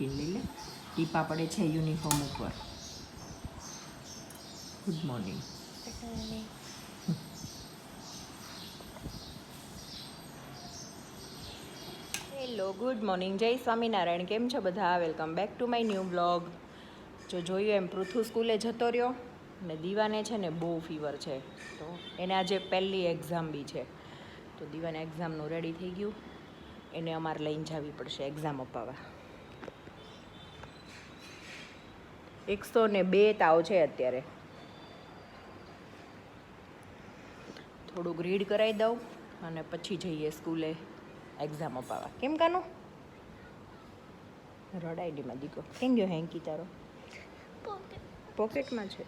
લઈ લે. ટીપા પડે છે યુનિફોર્મ ઉપર. Good morning hello good morning Jay Swaminarayan. કેમ છો બધા? Welcome back to my new blog જો જોયું એમ પૃથુ સ્કૂલે જતો રહ્યો ને દીવાને છે ને બહુ ફીવર છે. તો એને આજે પહેલી એક્ઝામ બી છે. તો દીવાને એક્ઝામનું રેડી થઈ ગયું. એને અમારે લઈને જવી પડશે એક્ઝામ અપાવવા. એકસો ને બે તાવ છે અત્યારે. થોડુંક રીડ કરાવી દઉં અને પછી જઈએ સ્કૂલે એક્ઝામ અપાવવા. કેમ કાનો? રડાઈડીમાં દીકો કેમ ગયો હેન્કી તારો? પોકેટમાં છે.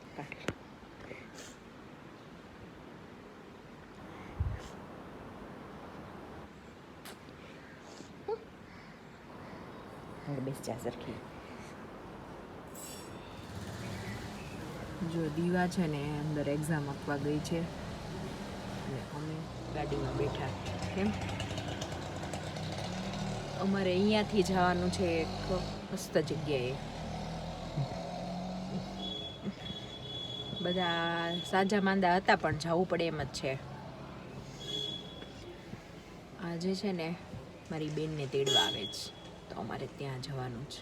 બેસ, જા, સરખી. જો દીવા છે ને અંદર એક્ઝામ આપવા ગઈ છે. અને અમે ગાડીમાં બેઠા. કેમ? અમારે અહીંયાથી જવાનું છે એક મસ્ત જગ્યાએ. બધા સાજા માંદા હતા પણ જવું પડે એમ જ છે. આજે છે ને મારી બેનને તેડવા આવે છે તો અમારે ત્યાં જવાનું છે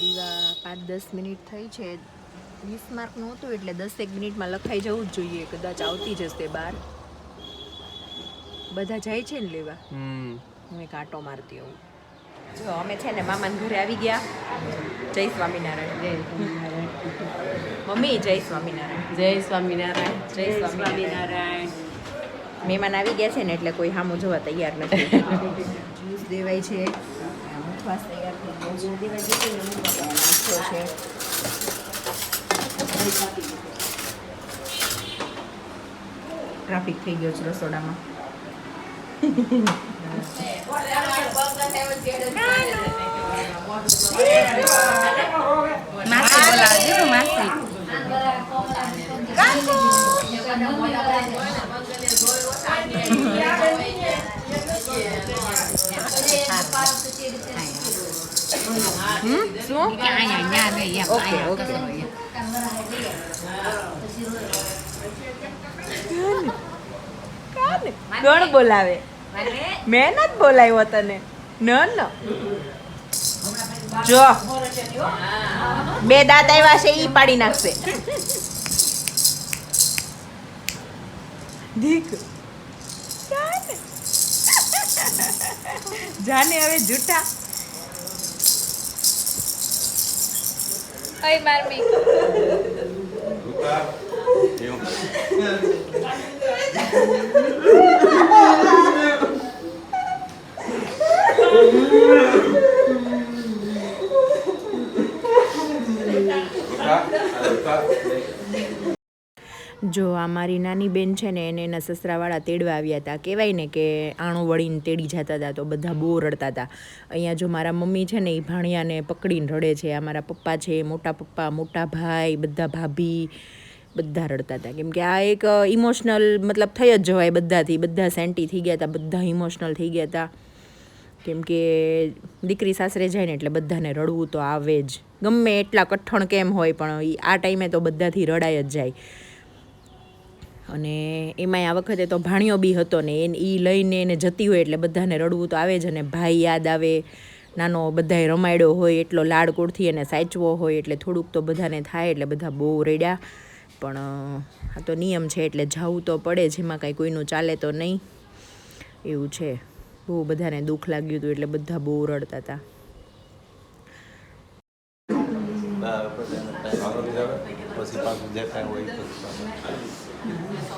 દીવા પાંચ દસ મિનિટ થઈ છે. વીસ માર્કનું હતું એટલે દસેક મિનિટમાં લખાઈ જવું જ જોઈએ. કદાચ આવતી જશે હશે બહાર બધા જાય છે ને લેવા? હું એક આંટો મારતી આવું જો અમે છે ને મામાને ઘરે આવી ગયા. જય સ્વામિનારાયણ. મમ્મી જય સ્વામિનારાયણ. જય સ્વામિનારાયણ. જય સ્વામિનારાયણ. મહેમાન આવી ગયા છે ને એટલે કોઈ સામું જોવા તૈયાર નથી. જ્યુસ દેવાય છે. મુખવાસ તૈયાર થઈ ગયો જ્યુસ દેવાય છે. ટ્રાફિક થઈ ગયો છે રસોડામાં. માસી બોલાવે દેખો માસી. શું? Okay okay. કોણ બોલાવે. મેં નથી બોલાવ્યો તને. ન ન. જો. બે દાંત આવ્યા છે ઈ પાડી નાખશે. ધીક જાને. જાને હવે જૂઠા. Oi, Marmi. Tu tá? Eu. Tá? Tá? tá. જો આ મારી નાની બેન છે ને એને એના સસરાવાળા તેડવા આવ્યા હતા. કહેવાય ને કે આણું વળીને તેડી જતા હતા તો બધા બહુ રડતા હતા. અહીંયા જો મારા મમ્મી છે ને એ ભાણિયાને પકડીને રડે છે. આ મારા પપ્પા છે, મોટા પપ્પા, મોટા ભાઈ, બધા ભાભી, બધા રડતા હતા. કેમ કે આ એક ઇમોશનલ મતલબ થઈ જ જવાય બધાથી. બધા સેન્ટી થઈ ગયા હતા, બધા ઇમોશનલ થઈ ગયા હતા. કેમ કે દીકરી સાસરે જાય ને એટલે બધાને રડવું તો આવે જ. ગમે એટલા કઠણ કેમ હોય પણ આ ટાઈમે તો બધાથી રડાય જ જાય. અને એમાંય આ વખતે તો ભાણિયો બી હતો ને એને એ લઈને એને જતી હોય એટલે બધાને રડવું તો આવે જ અને ભાઈ યાદ આવે, નાનો બધાએ રમાડ્યો હોય, એટલો લાડકોડથી એને સાચવો હોય એટલે થોડુંક તો બધાને થાય એટલે બધા બહુ રેડ્યા. પણ આ તો નિયમ છે એટલે જવું તો પડે જ એમાં કાંઈ કોઈનું ચાલે તો નહીં. એવું છે. બહુ બધાને દુઃખ લાગ્યું હતું એટલે બધા બહુ રડતા હતા. પછી પાછું દેખાય હોય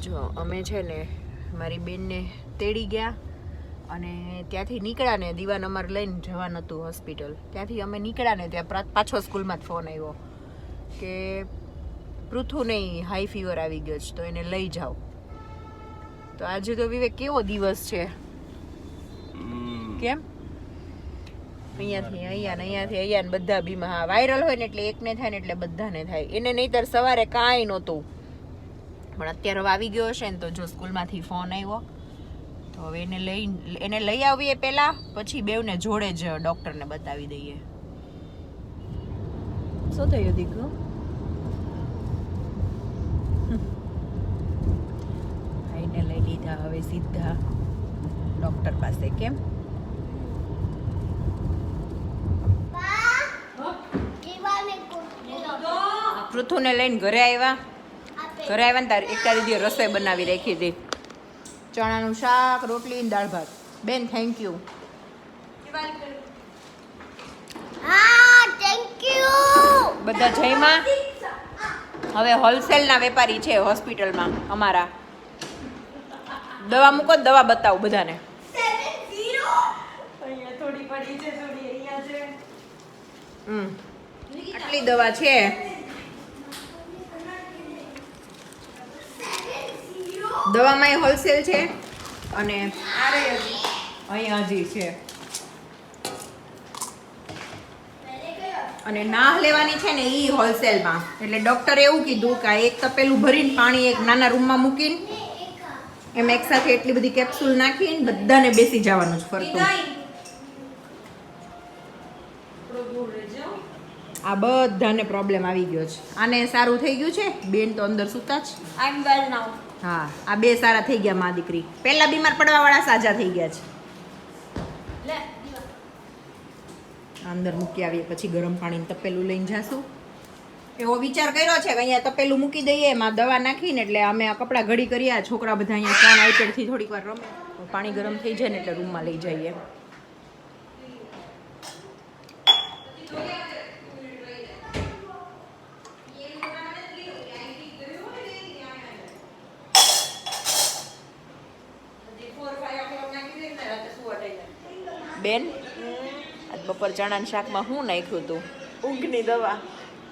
જો. અમે છે ને મારી બેનને તેડી ગયા અને ત્યાંથી નીકળ્યા ને દીવાન અમારે લઈને જવાનું હતું હોસ્પિટલ. ત્યાંથી અમે નીકળ્યા ને ત્યાં પાછો સ્કૂલમાં જ ફોન આવ્યો કે પૃથુ નહીં હાઈ ફીવર આવી ગયો છે તો એને લઈ જાઓ. તો આજે તો વિવેક કેવો દિવસ છે? કેમ? અહીંયાથી અહીંયા ને અહીંયાથી અહીંયા ને બધા બીમા હા વાયરલ હોય ને એટલે એકને થાય ને એટલે બધાને થાય. એને નહીતર સવારે કાંઈ નહોતું. પણ અત્યારે હવે આવી ગયો હશે ને તો જો સ્કૂલમાંથી ફોન આવ્યો તો હવે એને લઈ એને લઈ આવીએ પહેલાં પછી બેવને જોડે જ ડૉક્ટરને બતાવી દઈએ. શું થયું દીકરો? ભાઈને લઈ લીધા હવે સીધા ડૉક્ટર પાસે કેમ? પૃથુને લઈને ઘરે આવ્યા. ઘરે આવ્યા ને તારે એકતા દીદી રસોઈ બનાવી રાખી હતી. ચણાનું શાક રોટલી ને દાળ ભાત. બેન થેન્ક યુ બધા જયમાં? હવે હોલસેલના વેપારી છે હોસ્પિટલમાં અમારા. દવા મૂકો દવા બતાવું બધાને. હમ. આટલી દવા છે. દવામાં હોલસેલ છે અને અહીંયા હજી. છે. અને નાહ લેવાની છે ને એ હોલસેલમાં. એટલે ડૉક્ટરે એવું કીધું કે એક તપેલું ભરીને પાણી એક નાના રૂમમાં મૂકીને એમ એકસાથે એટલી બધી કેપ્સ્યુલ નાખીને બધાને બેસી જવાનું જ ફરતું. આ બધાને પ્રોબ્લેમ આવી ગયો છે. આને સારું થઈ ગયું છે? બેન તો અંદર સુતા જ. આઈ એમ વેલ now. હા આ બે સારા થઈ ગયા મા દીકરી. પહેલા બીમાર પડવા વાળા સાજા થઈ ગયા છે. અંદર મૂકી આવીએ પછી ગરમ પાણીનું તપેલું લઈને જાશું. એવો વિચાર કર્યો છે કે અહીંયા તપેલું મૂકી દઈએ એમાં દવા નાખીને એટલે અમે આ કપડાં ઘડી કર્યા છોકરા બધા અહીંયા ફોન આઈપેડથી થોડીક વાર રમે. પાણી ગરમ થઈ જાય ને એટલે રૂમમાં લઈ જઈએ. બેન? આજ બપોર ચણાના શાકમાં શું નાખ્યું હતું ઊંઘની દવા.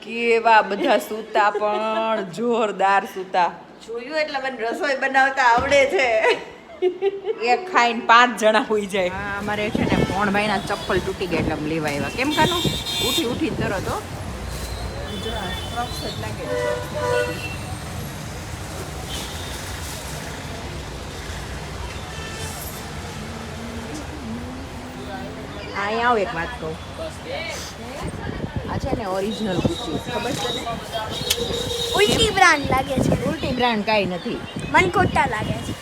કેવા બધા સૂતા પણ જોરદાર સૂતા. જોયું એટલે મને રસોઈ બનાવતા આવડે છે. એક ખાઈને પાંચ જણા હોઈ જાય. હા અમારે છે ને ભણભાઈના ચપ્પલ તૂટી ગયા એટલે લેવા આવ્યા. કેમ કાનું? ઉઠી ઉઠી તરત હો. અહીંયા આવ એક વાત કહું. આ છે ને ઓરિજિનલ કુર્તી ખબર છે ઉલટી બ્રાન્ડ લાગે છે. ઉલટી બ્રાન્ડ કાંઈ નથી. મને ખોટા લાગે છે.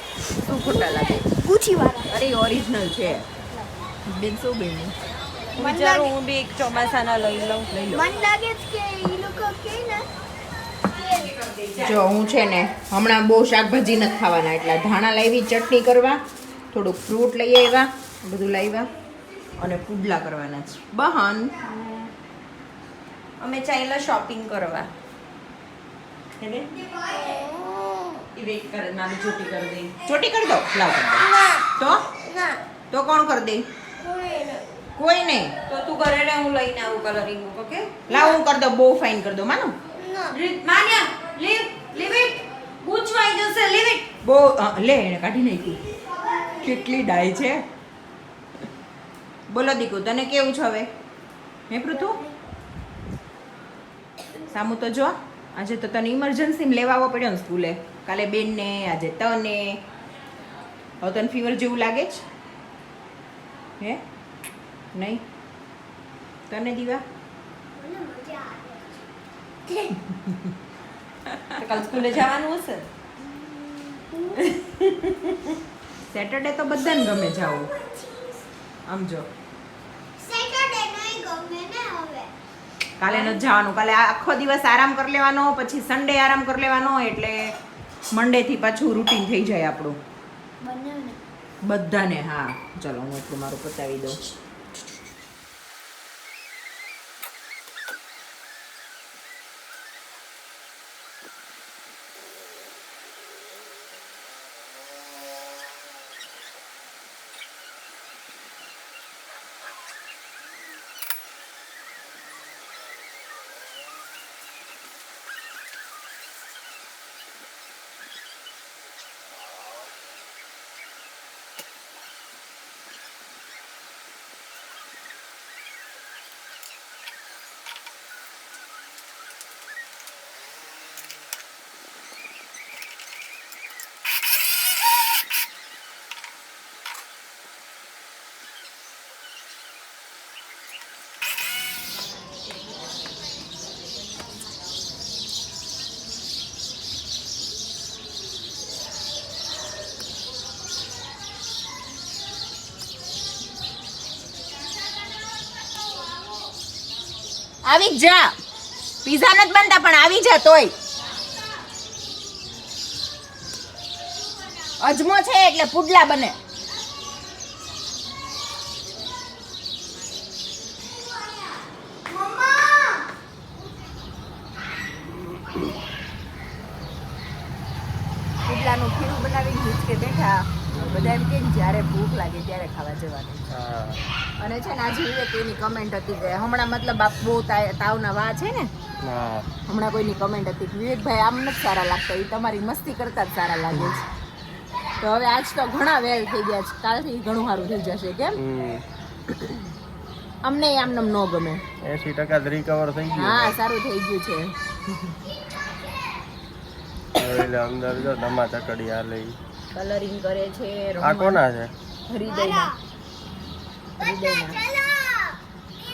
શું ખોટા લાગે ગુચી વાળા. અરે ઓરિજિનલ છે. બેન શું બેન? વિચારું હું બી એક ચોમાસાના લઈ લઉં. મને લાગે છે કે એ લોકો કે ને. જો હું છે ને હમણાં બહુ શાકભાજી નથી ખાવાના. એટલે ધાણા લાવી ચટણી કરવા થોડુંક ફ્રૂટ લઈ આવ્યા બધું લાવ્યા. અને પુડલા કરવાના છે. બહન. અમે ચાલ્યા શોપિંગ કરવા. હેને કરે નાની ચોટી કરી દઈ ચોટી કરી દો? લાવ તો. તો? કોણ કરી દે? કોઈ નહીં. તો તું કરે ને હું લઈને આવું કલરિંગ ઓકે લાવ હું કરી દો બહુ ફાઇન કરી દો માનો. માન્યા લીવ લીવ ઇટ જશે લીવ ઇટ બહુ લે એને કાઢી નાખ્યું. કેટલી ડાય છે. બોલો દીકુ તને કેવું છે હવે? હે પૃથુ? સામું તો જો આજે તો તને ઇમરજન્સીમાં લેવા આવવો પડ્યો ને સ્કૂલે. કાલે બેનને આજે તને. હવે તને ફીવર જેવું લાગે છે? હે? નહીં? તને દીવા? કાલ સ્કૂલે જવાનું હશે? સેટરડે તો બધાને ગમે જાવું. આમ જો સેટરડે નહીં ગમે ને હવે કાલે નથી જવાનું. કાલે આખો દિવસ આરામ કરી લેવાનો પછી સન્ડે આરામ કરી લેવાનો એટલે મંડેથી પાછું રૂટીન થઈ જાય આપણું. બધાને હા. ચલો હું એટલું મારું પતાવી દઉં. આવી જ પીઝા નથી બનતા પણ આવી જા તોય. અજમો છે એટલે પુડલા બને પુડલાનું ખીરું બનાવી હિંચકે બેઠા બધા એમ કે ને જ્યારે ભૂખ લાગે ત્યારે ખાવા જવાનું હા અને છે ને આજે વિવેક એની કમેન્ટ હતી કે હમણાં મતલબ આપ બહુ તાવના વા છે ને? હમણાં કોઈની કમેન્ટ હતી વિવેકભાઈ આમ નથી સારા લાગતા એ તમારી મસ્તી કરતા જ સારા લાગે છે. તો હવે આજ તો ઘણા વેલ થઈ ગયા છે. કાલથી ઘણું સારું થઈ જશે કેમ? અમને આમ નમ ન ગમે. એસી ટકા રિકવર થઈ હા સારું થઈ ગયું છે. એટલે અંદર જો ધમા ચકડી આ લઈ કલરિંગ કરે છે આ કોના છે? હૃદયના હૃદયના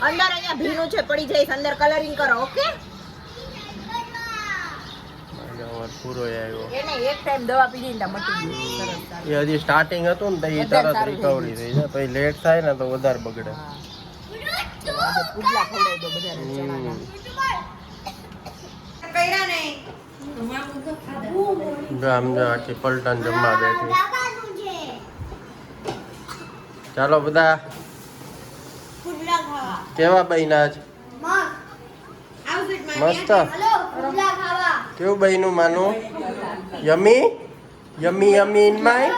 અંદર અહીંયા ભીનું છે પડી જઈશ અંદર કલરિંગ કરો ઓકે? પૂરો આવ્યો. એને એક ટાઈમ દવા પીધી ને મટી ગયું. એ હજી સ્ટાર્ટિંગ હતું ને તો એ તરત રિકવરી થઈ જાય. પછી લેટ થાય ને તો વધારે બગડે. પુડલા ખવડાવી દો જો આખી પલટન જમવા બેઠી. છે ચાલો બધા કેવા બન્યા છે મસ્ત. હલો પુડલા કેવું બન્યું માનું? Yummy? Yummy yummy in my?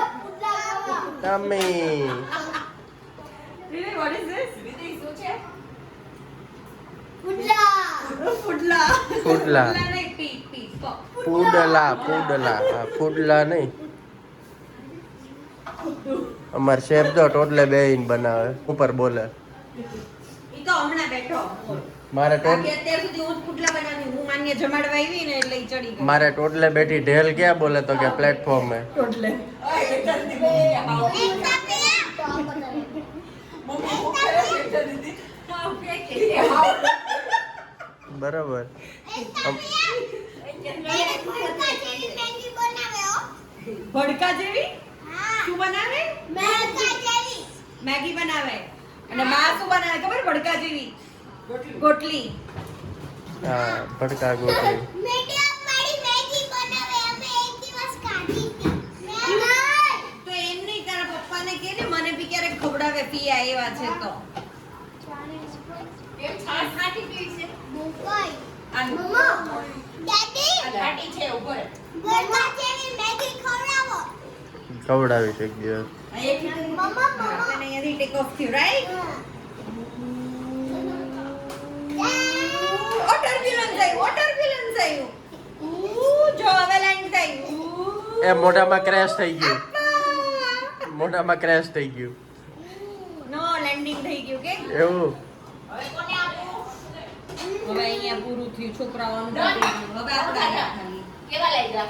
પુડલા પુડલા ફૂડલા. પૂડલા પૂડલા હા ફૂડલા નહીં. અમાર શેફ જો ટોટલે બેહીન બનાવે. ઉપર બોલે. મારે ટોટ બાકી અત્યાર સુધી હું જ પુડલા બનાવી હું માન્ય જમાડવા આવી ને એટલે ઈ ચડી ગઈ. મારે ટોટલે બેઠી ઢેલ ક્યાં બોલે તો કે પ્લેટફોર્મે બરાબર. ભડકા જેવી શું બનાવે? મેગી બનાવે. અને માં શું બનાવે ખબર? ભડકા જેવી. ગોટલી. હા ભડકા ગોટલી. તો એમ નહીં તારા પપ્પાને કે ને મને બી ક્યારેક ખવડાવે પી છે તો. ખાટી છે? ઉપર ખવડાવી એક દિવસ આપણને અહીંયાથી ટેક ઓફ થયું રાઈટ વોટર વિલન થયું વોટર વિલન થયું ઉ, જો હવે લેન્ડ થયું એ મોઢામાં ક્રેશ થઈ ગયું મોઢામાં ક્રેશ થઈ ગયું નો લેન્ડિંગ થઈ ગયું કે એવું? હવે કોને આપું હવે અહીંયા પૂરું થયું છોકરાઓનું પતી ગયું. હવે આપણે આવ્યા ખાલી કેવા લાગ્યા?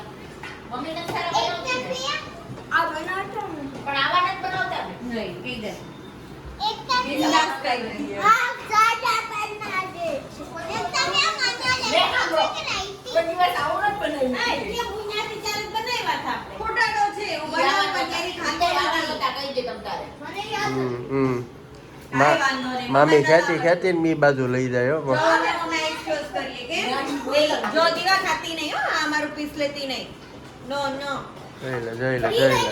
મમ્મીને સારા બનાવતી બનાવતા પણ આવા નથી બનાવતા? નહીં કહી દે. બિંદાસ કહી લે. દિવસ આવું નથી બનાવ્યું. કહી તમ તારે. હમ નહીં. મામી ખેતી ખેતી ને મી બાજુ લઈ જાય હો. જો દીવા ખાતી નહીં હો. આ મારું પીસ લેતી નહીં. નો નો. જોઈ લે જોઈ લે જોઈ લે.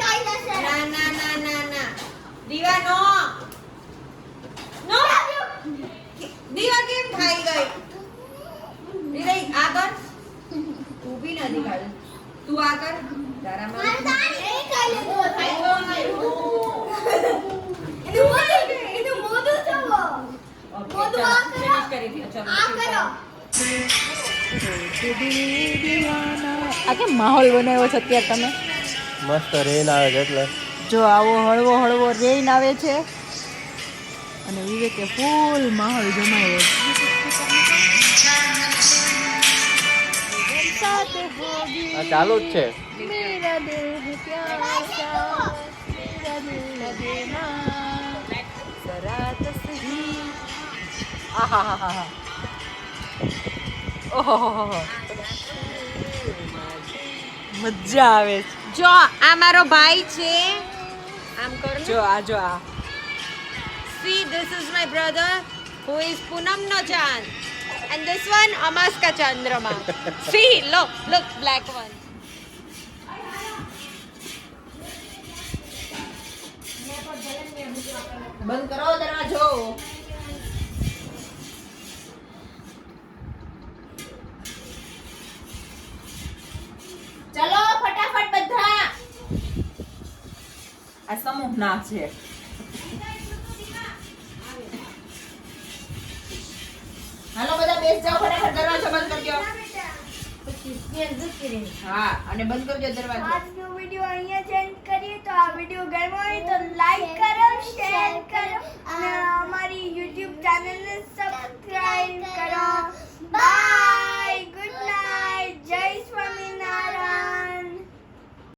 ના ના ના ના ના. દીવા નો. નો. દીવા કેમ ખાઈ ગઈ? દીવા આ કર. તું બી નથી ખાઈ તું આ તારા માં મોઢું આ કરો. આ કરો. આ કેમ માહોલ બનાવ્યો છે અત્યારે તમે? મસ્ત રેન આવે છે એટલે. જો આવો હળવો હળવો રેન આવે છે અને વિવેકે ફૂલ માહોલ જમાવ્યો. છે ચાલુ જ છે. મજા આવે જો આ મારો ભાઈ છે. આમ કર? જો આ જો આ. See this is my brother who is પૂનમ નો ચાંદ And this one, Amaska Chandrama. See, look, look, black one. બંધ કરો દરવાજો. ચલો ફટાફટ બધા આ સમૂહ ના છે હાલો બધા બેસ જાઓ ફટાફટ દરવાજો બંધ કરજો હા અને બંધ કરજો દરવાજો આજનો વિડિયો અહીંયા ચેન્જ કરીએ તો આ વિડિયો ગમ્યો હોય તો લાઈક કરો શેર કરો અને અમારી YouTube ચેનલને સબસ્ક્રાઇબ કરો.